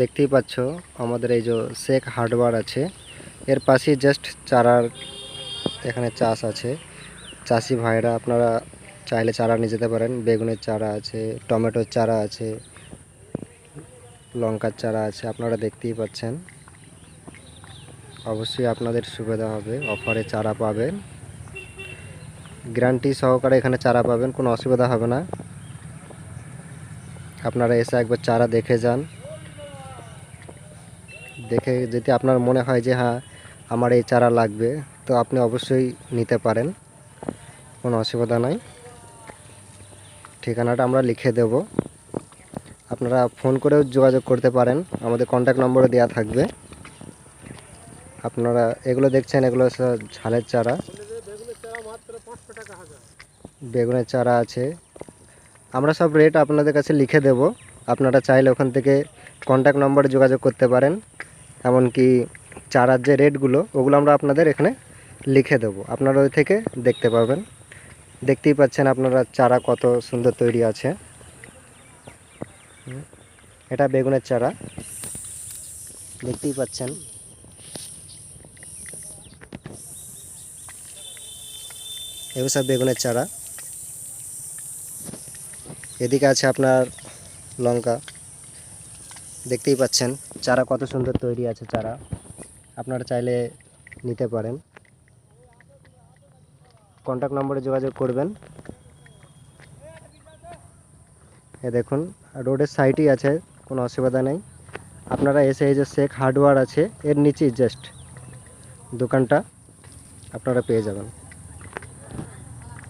দেখতেই পাচ্ছ, আমাদের এই যে শেখ হার্ডওয়ার আছে। এর পাশে জাস্ট চারার এখানে চাষ আছে। চাষি ভাইরা আপনারা চাইলে চারা নিয়ে যেতে পারেন। বেগুনের চারা আছে, টমেটোর চারা আছে, লঙ্কার চারা আছে, আপনারা দেখতেই পাচ্ছেন। অবশ্যই আপনাদের সুবিধা হবে, অফারে চারা পাবেন। গ্যারান্টি সহকারে এখানে চারা পাবেন, কোনো অসুবিধা হবে না। আপনারা এসে একবার চারা দেখে যান। দেখে যদি আপনার মনে হয় যে হ্যাঁ আমার এই চারা লাগবে, তো আপনি অবশ্যই নিতে পারেন। কোনো অসুবিধা নাই। ঠিকানাটা আমরা লিখে দেব। আপনারা ফোন করেও যোগাযোগ করতে পারেন। আমাদের কন্ট্যাক্ট নম্বরও দেওয়া থাকবে। আপনারা এগুলো দেখছেন, এগুলো ঝালের চারা। বেগুনের চারা আছে। আমরা সব রেট আপনাদের কাছে লিখে দেব। আপনারা চাইলে ওখান থেকে কন্ট্যাক্ট নম্বরে যোগাযোগ করতে পারেন। এমনকি চারার যে রেটগুলো, ওগুলো আমরা আপনাদের এখানে লিখে দেবো। আপনারা ওই থেকে দেখতে পাবেন দেখতেই পাচ্ছেন আপনারা চারা কত সুন্দর তৈরি আছে। এটা বেগুনের চারা। দেখতেই পাচ্ছেন। এগুলো সব বেগুনের চারা। এদিকে আছে আপনার লঙ্কা। দেখতেই পাচ্ছেন, চারা কত সুন্দর তৈরি আছে চারা। আপনারা চাইলে নিতে পারেন। কন্ট্যাক্ট নম্বরে যোগাযোগ করবেন। এ দেখুন, রোডের সাইডেই আছে, কোনো অসুবিধা নেই। আপনারা এসে এই যে শেখ হার্ডওয়ার আছে, এর নিচেই জাস্ট দোকানটা আপনারা পেয়ে যাবেন।